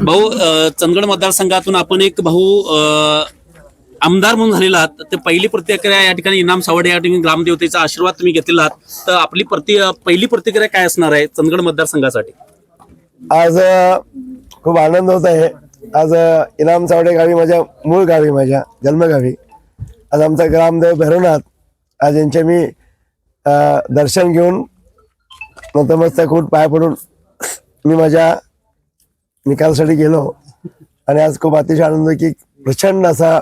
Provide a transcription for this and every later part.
भाऊ अ, चंदगड मतदारसंघातून आपण एक भाऊ अ, आमदार म्हणून झालेला आहात. तर पहिली प्रतिक्रिया या ठिकाणी इनाम सावडे या ठिकाणी ग्रामदेवतेचा आशीर्वाद तुम्ही घेतलेला आहात. तर आपली प्रति पहिली प्रतिक्रिया काय असणार आहे चंदगड मतदारसंघासाठी? आज अ, खूप आनंद होत आहे. आज अ, इनाम चावडे गावी माझ्या मूळ गावी माझ्या जन्मगावी. आज आमचा ग्रामदेव भैरवनाथ आज यांचे मी अ, दर्शन घेऊन नतमस्तक होऊन पाय पडून मी माझ्या निकालासाठी गेलो. आणि आज खूप अतिशय आनंद की प्रचंड असा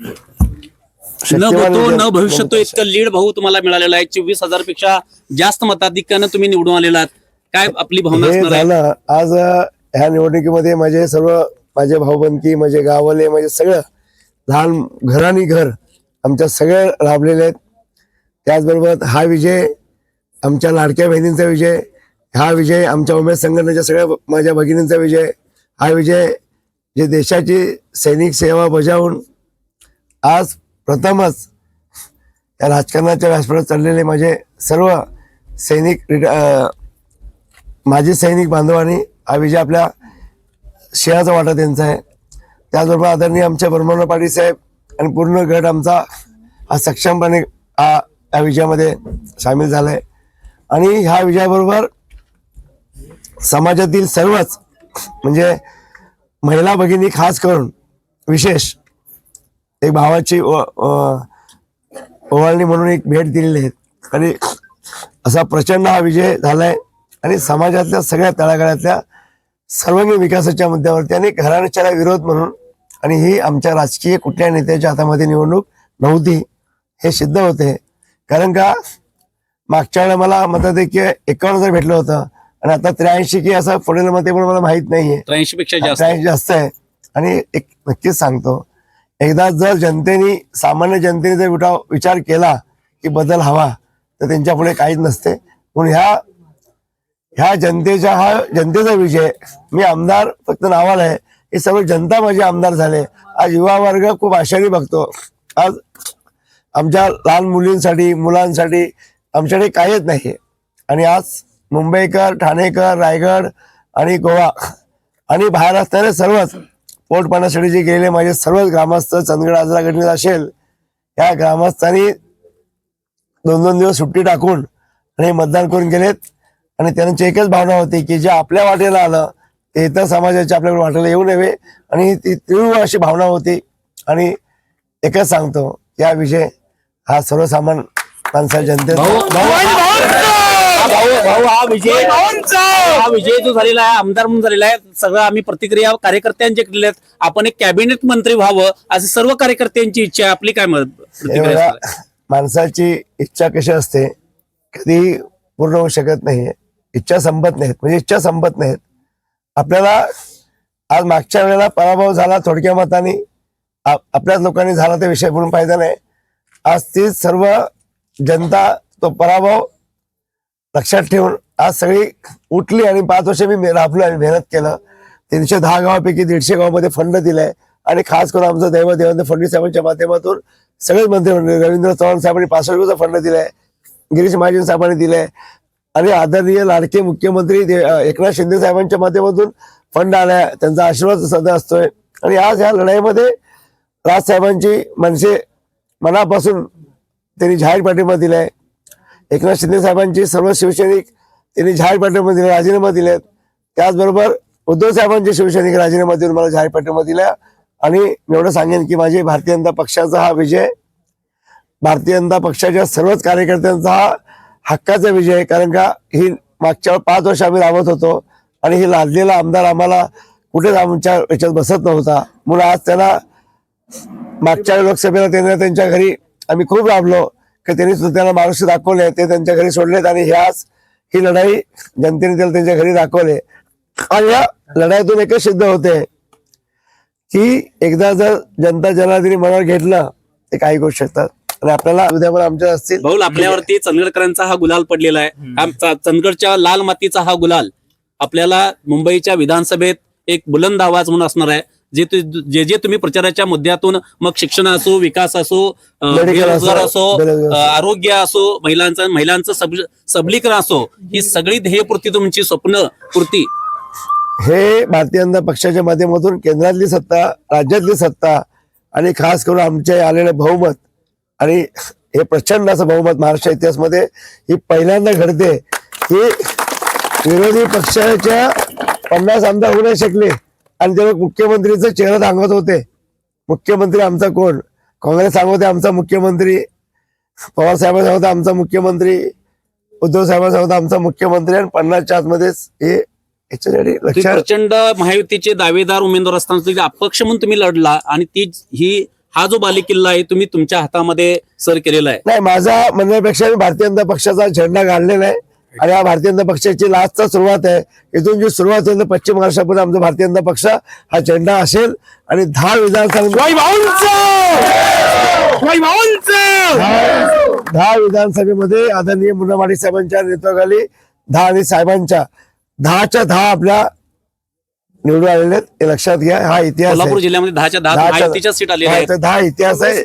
न शक्तिमान भूतो विजय- न भविष्यतो इतकं लीड भाऊ तुम्हाला मिळालेला आहे. चोवीस हजारपेक्षा जास्त मताधिक्यानं तुम्ही निवडून आलेला आहात. काय आपली भावना हे असणार आहे? झालं. आज ह्या निवडणुकीमध्ये माझे सर्व माझे भाऊबंदकी माझे गावले माझे सगळं लहान घर आणि घर आमच्या सगळे राबलेले आहेत. त्याचबरोबर हा विजय आमच्या लाडक्या बहिणींचा विजय हा विजय आमच्या उमेद संघटनेच्या सगळ्या माझ्या भगिनींचा विजय. हा विजय जे देशाची सैनिक सेवा बजावून आज प्रथमच या राजकारणाच्या व्यासपीठात चाललेले माझे सर्व सैनिक रिटा माजी सैनिक बांधवांनी हा विजय आपल्या शेळाचा वाटा त्यांचा आहे. त्याचबरोबर आदरणीय आमच्या ब्रह्मण पाटील साहेब आणि पूर्ण गट आमचा हा सक्षमपणे हा या विजयामध्ये सामील झाला आहे आणि ह्या विजयाबरोबर समाजातील सर्वच म्हणजे महिला भगिनी खास करून विशेष एक भावाची ओवाळणी म्हणून एक भेट दिलेली आहे. आणि असा प्रचंड हा विजय झालाय आणि समाजातल्या सगळ्या तळागाळातल्या सर्वांगीण विकासाच्या मुद्द्यावरती आणि घराण्याच्या विरोध म्हणून आणि ही आमच्या राजकीय कुठल्या नेत्याच्या हातामध्ये निवडणूक नव्हती हे सिद्ध होते. कारण का मागच्या वेळेला मला मताधिक्य एकावन्न हजार भेटलं होतं आणि आता त्र्याऐंशी की असं पुढील मते पण मला माहीत नाहीये. त्र्याऐंशी पेक्षा जास्त. त्र्याऐंशी जास्त आहे. आणि एक नक्कीच सांगतो एकदा जर जनतेने सामान्य जनतेने जर विटा- विचार केला की बदल हवा तर त्यांच्या पुढे काहीच नसते. म्हणून ह्या ह्या जनतेचा हा जनतेचा विजय मी आमदार फक्त नावाला आहे हे सर्व जनता माझे आमदार झाले. आज युवा वर्ग खूप आशाने बघतो. आज आमच्या लहान मुलींसाठी मुलांसाठी आमच्याकडे काहीच नाही आणि आज मुंबईकर ठाणेकर रायगड आणि गोवा. आणि बाहेर असणारे सर्वच पोट पाण्यासाठी जे गेलेले माझे सर्वच ग्रामस्थ चंदगड आजरा गणित असेल या ग्रामस्थांनी दोन दोन दिवस सुट्टी टाकून आणि मतदान करून गेलेत. आणि त्यांची एकच भावना होती की जे आपल्या वाटेला आलं ते इतर समाजाच्या आपल्याकडे वाटेला येऊ नये. आणि ती तीव्र अशी भावना होती. आणि एकच सांगतो या विषय हा सर्वसामान्य माणसा जनते भाऊ हा विजय हा विजय जो झालेला आहे आमदार म्हणून झालेला आहे सगळं आम्ही प्रतिक्रिया कार्यकर्त्यांचे केलेल्या आहेत आपण एक कॅबिनेट मंत्री व्हावं अशी सर्व कार्यकर्त्यांची इच्छा आहे. आपली काय मत- हे प्रतिक्रिया? माणसाची इच्छा कशी असते कधी पूर्ण होऊ शकत नाही इच्छा संपत नाहीत. म्हणजे इच्छा संपत नाहीत. आपल्याला आज मागच्या वेळेला पराभव झाला थोडक्या मताने. आप- आपल्याच लोकांनी झाला ते विषय बोलून फायदा नाही. आज ती सर्व जनता तो पराभव लक्षात ठेवून आज सगळी उठली आणि पाच वर्ष मी राबलो आणि मेहनत केलं. तीनशे दहा गावापैकी दीडशे गावामध्ये फंड दिलाय आणि खास करून आमचं दैव देवेंद्र फडणवीस साहेबांच्या माध्यमातून सगळेच मंत्री रवींद्र चव्हाण साहेबांनी पासष्ट रुपयाचा फंड दिलाय गिरीश महाजन साहेबांनी दिलाय आणि आदरणीय लाडके मुख्यमंत्री एकनाथ शिंदे साहेबांच्या माध्यमातून फंड आलाय. त्यांचा आशीर्वाद सध्या असतोय. आणि आज ह्या लढाईमध्ये राजसाहेबांची मनसे मनापासून त्यांनी जाहीर पाठिंबा दिलाय. एकनाथ शिंदे साहेबांची सर्व शिवसैनिक त्यांनी जाहीर पाठिंबा दिले राजीनामा दिलेत. त्याचबरोबर उद्धव साहेबांचे शिवसैनिक राजीनामा देऊन मला जाहीर पाठिंबा दिला आणि मी एवढं सांगेन की माझे भारतीय जनता पक्षाचा हा विजय भारतीय जनता पक्षाच्या सर्वच कार्यकर्त्यांचा हा हक्काचा विजय आहे. कारण का ही मागच्या पाच वर्ष आम्ही राबत होतो आणि ही लादलेला आमदार आम्हाला कुठेच आमच्या याच्यात बसत नव्हता. म्हणून आज त्याला मागच्या लोकसभेला त्यांना त्यांच्या घरी आम्ही खूप राबलो. की त्यांनी सुद्धा त्यांना महाराष्ट्र दाखवले ते त्यांच्या घरी सोडलेत आणि ह्याच ही लढाई जनतेने त्याला त्यांच्या घरी दाखवले. आणि या लढाईतून एकच सिद्ध होते की एकदा जर जनता जनाधिने मनावर घेतलं ते काही करू शकतात आणि आपल्याला उद्या पण आमच्या असतील. भाऊ आपल्यावरती चंदगडकरांचा हा गुलाल पडलेला आहे. आमचा चंदगडच्या लाल मातीचा हा गुलाल आपल्याला मुंबईच्या विधानसभेत एक बुलंद आवाज म्हणून असणार आहे. जे जे जे तुम्ही प्रचाराच्या मुद्द्यातून मग शिक्षण असो विकास असो बेरोजगार असो, आरोग्य असो महिलांचं महिलांचं सब- सबलीकरण असो ही सगळी ध्येयपूर्ती तुमची स्वप्न पूर्ती. हे भारतीय जनता पक्षाच्या माध्यमातून केंद्रातली सत्ता राज्यातली सत्ता आणि खास करून आमचे आलेले बहुमत आणि हे प्रचंड असं बहुमत महाराष्ट्र इतिहासमध्ये ही पहिल्यांदा घडते की विरोधी पक्षाच्या पन्नास आमदार होऊ नाही शकले. आणि तेव्हा मुख्यमंत्रीचा चेहरा सांगत होते. मुख्यमंत्री आमचा कोण? काँग्रेस सांगत होते आमचा मुख्यमंत्री. पवार साहेब होते आमचा मुख्यमंत्री. उद्धव साहेब सांगत होते आमचा मुख्यमंत्री. आणि पन्नासच्या आतमध्येच हे याच्यासाठी लक्षात प्रचंड महायुतीचे दावेदार उमेदवार असताना अपक्ष म्हणून तुम्ही लढला आणि ती ही हा जो बालेकिल्ला आहे तुम्ही तुमच्या हातामध्ये सर केलेला आहे. नाही माझा म्हणण्यापेक्षा मी भारतीय जनता पक्षाचा झेंडा काढलेला आहे. आणि हा भारतीय जनता पक्षाची लास्टचा सुरुवात आहे. इथून जी सुरुवात होईल पश्चिम महाराष्ट्रापर्यंत आमचा भारतीय जनता पक्ष हा झेंडा असेल आणि दहा विधानसभा दहा दहा विधानसभेमध्ये आदरणीय मुन्नामाडी साहेबांच्या नेतृत्वाखाली दहा आणि साहेबांच्या दहाच्या दहा आपल्या निवडून आलेले आहेत. हे लक्षात घ्या हा इतिहास कोल्हापूर जिल्ह्यामध्ये दहाच्या दहा सीट दहा इतिहास आहे.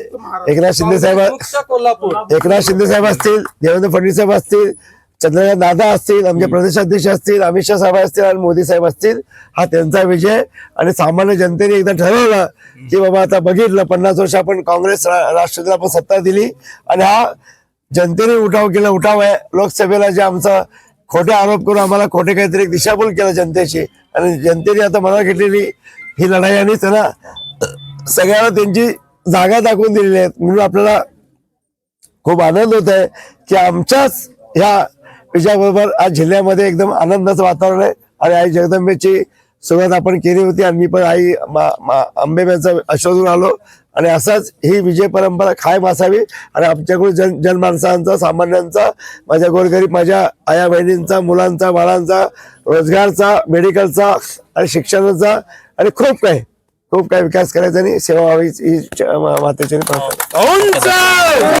एकनाथ शिंदे साहेब एकनाथ शिंदे साहेब असतील देवेंद्र फडणवीस साहेब असतील चंद्रकांत दादा असतील आमचे प्रदेशाध्यक्ष असतील अमित शाह साहेब असतील आणि मोदी साहेब असतील हा त्यांचा विजय. आणि सामान्य जनतेने एकदा ठरवलं की बाबा आता बघितलं पन्नास वर्ष आपण काँग्रेस रा- राष्ट्रवादीला आपण सत्ता दिली. आणि हा जनतेने उठाव केला उठाव आहे. लोकसभेला जे आमचा खोटे आरोप करून आम्हाला खोटे काहीतरी दिशाभूल केलं जनतेची आणि जनतेने आता मनात घेतलेली ही लढाई आणि त्यांना सगळ्यांना त्यांची जागा दाखवून दिलेली आहेत म्हणून आपल्याला खूप आनंद होत आहे की आमच्याच ह्या त्याच्याबरोबर आज जिल्ह्यामध्ये एकदम आनंदाचं वातावरण आहे. आणि आई जगदंबेची सुरुवात आपण केली होती आणि मी पण आई मा- आश्वासून आलो. आणि असाच ही विजय परंपरा कायम असावी. आणि आमच्याकडून जन जनमानसांचा सामान्यांचा माझ्या गोरगरीब माझ्या आया बहिणींचा मुलांचा बाळांचा रोजगारचा मेडिकलचा आणि शिक्षणाचा आणि खूप काही खूप काही विकास करायचा आणि सेवा व्हावी ही मातेची